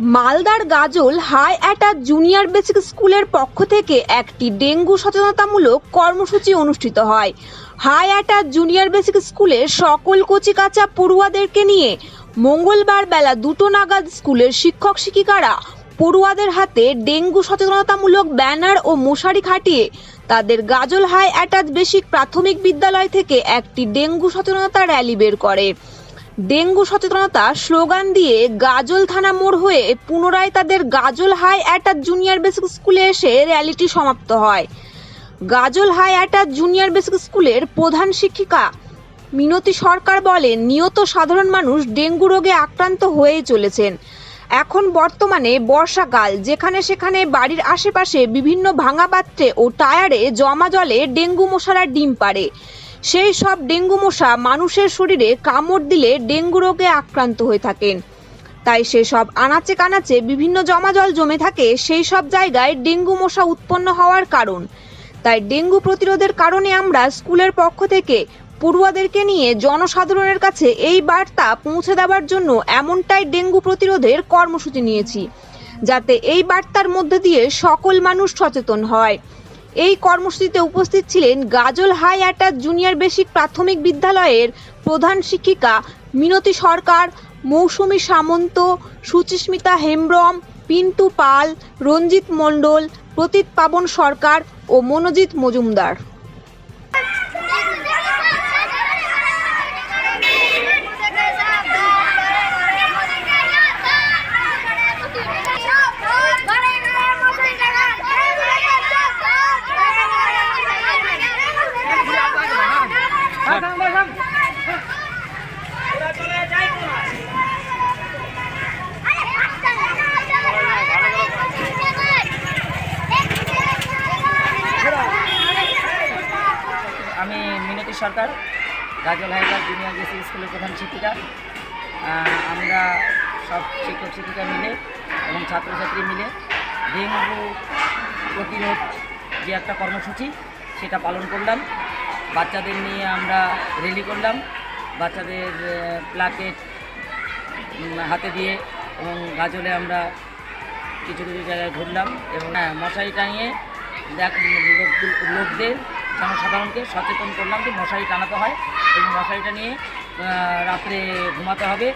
মালদার গাজল high attach junior basic স্কুলের পক্ষ থেকে একটি ডেঙ্গু সচেতনতামূলক কর্মসূচি অনুষ্ঠিত হয়। হাই অ্যাটাচ জুনিয়র বেসিক স্কুলের সকল কচিকাচা পড়ুয়াদেরকে নিয়ে মঙ্গলবার বেলা দুটো নাগাদ স্কুলের শিক্ষক শিক্ষিকারা পড়ুয়াদের হাতে ডেঙ্গু সচেতনতামূলক ব্যানার ও মশারি খাটিয়ে তাদের গাজল হাই অ্যাটাচ বেসিক প্রাথমিক বিদ্যালয় থেকে একটি ডেঙ্গু সচেতনতা র্যালি বের করে। ডেঙ্গু সচেতনতা স্লোগান দিয়ে গাজল থানা মোড় হয়ে পুনরায় তাদের গাজল হাই অ্যাটাচ জুনিয়র বেসিক স্কুলে এসে র্যালিটি সমাপ্ত হয়। গাজল হাই অ্যাটাচ জুনিয়র বেসিক স্কুলের প্রধান শিক্ষিকা মিনতি সরকার বলেন নিয়ত সাধারণ মানুষ ডেঙ্গু রোগে আক্রান্ত হয়েই চলেছেন। এখন বর্তমানে বর্ষাকাল, যেখানে সেখানে বাড়ির আশেপাশে বিভিন্ন ভাঙা পাত্রে ও টায়ারে জমা জলে ডেঙ্গু মশারা ডিম পাড়ে। সেই সব ডেঙ্গু মশা মানুষের শরীরে কামড় দিলে ডেঙ্গু রোগে আক্রান্ত হয়ে থাকেন। তাই সেসব আনাচে কানাচে বিভিন্ন জমা জল জমে থাকে, সেই সব জায়গায় ডেঙ্গু মশা উৎপন্ন হওয়ার কারণ। তাই ডেঙ্গু প্রতিরোধের কারণে আমরা স্কুলের পক্ষ থেকে পড়ুয়াদেরকে নিয়ে জনসাধারণের কাছে এই বার্তা পৌঁছে দেওয়ার জন্য এমনটাই ডেঙ্গু প্রতিরোধের কর্মসূচি নিয়েছি, যাতে এই বার্তার মধ্যে দিয়ে সকল মানুষ সচেতন হয়। এই কর্মসূচিতে উপস্থিত ছিলেন গাজল হাই অ্যাটাচ জুনিয়র বেসিক প্রাথমিক বিদ্যালয়ের প্রধান শিক্ষিকা মিনতি সরকার, মৌসুমি সামন্ত, সুচিস্মিতা হেমব্রম, পিন্টু পাল, রঞ্জিত মণ্ডল, প্রতীত পাবন সরকার ও মনোজিৎ মজুমদার। সরকার। গাজল হাইলার জুনিয়র বেসিক স্কুলের প্রধান শিক্ষিকা আমরা সব শিক্ষক শিক্ষিকা মিলে এবং ছাত্রছাত্রী মিলে ডেঙ্গু প্রতিরোধ যে একটা কর্মসূচি, সেটা পালন করলাম। বাচ্চাদের নিয়ে আমরা র্যালি করলাম। বাচ্চাদের প্লাকেট হাতে দিয়ে এবং গাজলে আমরা কিছু কিছু জায়গায় ঘুরলাম এবং হ্যাঁ মশারি টাঙিয়ে দেখ লোক- লোকদের জনসাধারণকে সচেতন করলাম যে মশারি টানাতে হয় এবং মশারিটা নিয়ে রাত্রে ঘুমাতে হবে।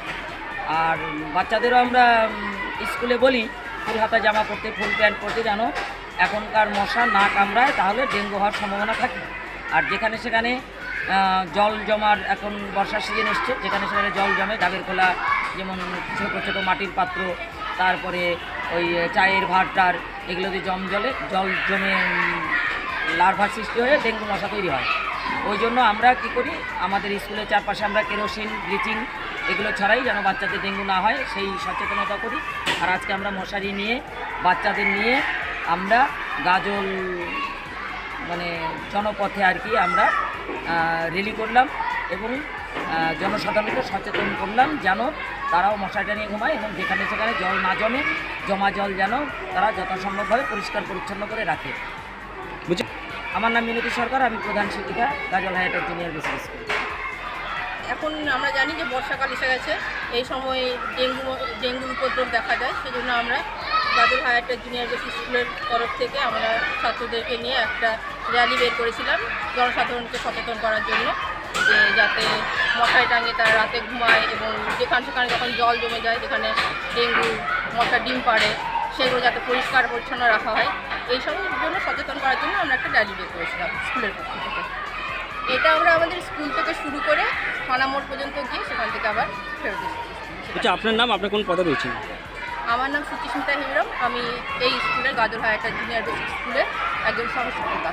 আর বাচ্চাদেরও আমরা স্কুলে বলি, ফুল হাতা জামা পরতে, ফুল প্যান্ট পরতে যেন এখনকার মশা না কামড়ায়, তাহলে ডেঙ্গু হওয়ার সম্ভাবনা থাকে। আর যেখানে সেখানে জল জমার এখন বর্ষার সিজন এসছে, যেখানে সেখানে জল জমে ডাবের খোলা যেমন ছোটো ছোটো মাটির পাত্র, তারপরে ওই চায়ের ভাতটার এগুলোতে জম জলে, জল জমে লার্ভার সৃষ্টি হয়ে ডেঙ্গু মশা তৈরি হয়। ওই জন্য আমরা কি করি, আমাদের স্কুলের চারপাশে আমরা কেরোসিন, ব্লিচিং এগুলো ছাড়াই যেন বাচ্চাদের ডেঙ্গু না হয়, সেই সচেতনতা করি। আর আজকে আমরা মশারি নিয়ে, বাচ্চাদের নিয়ে আমরা গাজল মানে জনপথে আর কি আমরা রেলি করলাম এবং জনসাধারণকে সচেতন করলাম যেন তারাও মশারিটা নিয়ে ঘুমায় এবং যেখানে সেখানে জল না জমে, জমা জল যেন তারা যথাসম্ভবভাবে পরিষ্কার পরিচ্ছন্ন করে রাখে। আমার নাম মিনতি সরকার, আমি প্রধান শিক্ষিকা গাজল হায়াটার জুনিয়র বেসিক স্কুল এখন আমরা জানি যে বর্ষাকাল এসে গেছে, এই সময় ডেঙ্গু ডেঙ্গুর উপদ্রব দেখা যায়, সেজন্য আমরা বাদুর হায়াটের জুনিয়র বেসিক স্কুলের তরফ থেকে আমরা ছাত্রদেরকে নিয়ে একটা র্যালি বের করেছিলাম, জনসাধারণকে সচেতন করার জন্য, যে যাতে মশারি টাঙিয়ে তারা রাতে ঘুমায় এবং যেখানে সেখানে যখন জল জমে যায়, যেখানে ডেঙ্গু, মশা, ডিম পাড়ে, সেগুলো যাতে পরিষ্কার পরিচ্ছন্ন রাখা হয়। এই সবের জন্য সচেতন করার জন্য আমরা একটা র্যালি বের করেছিলাম স্কুলের পক্ষ থেকে। এটা আমরা আমাদের স্কুল থেকে শুরু করে থানা মোড় পর্যন্ত গিয়ে সেখান থেকে আবার ফেরত এসেছি। আচ্ছা আপনার নাম আপনার কোন পদে রয়েছেন? আমার নাম সুচিস্মিতা হেমরম আমি এই স্কুলের গাজর একটা জুনিয়র বেসিক স্কুলের একজন সহশিক্ষিকা।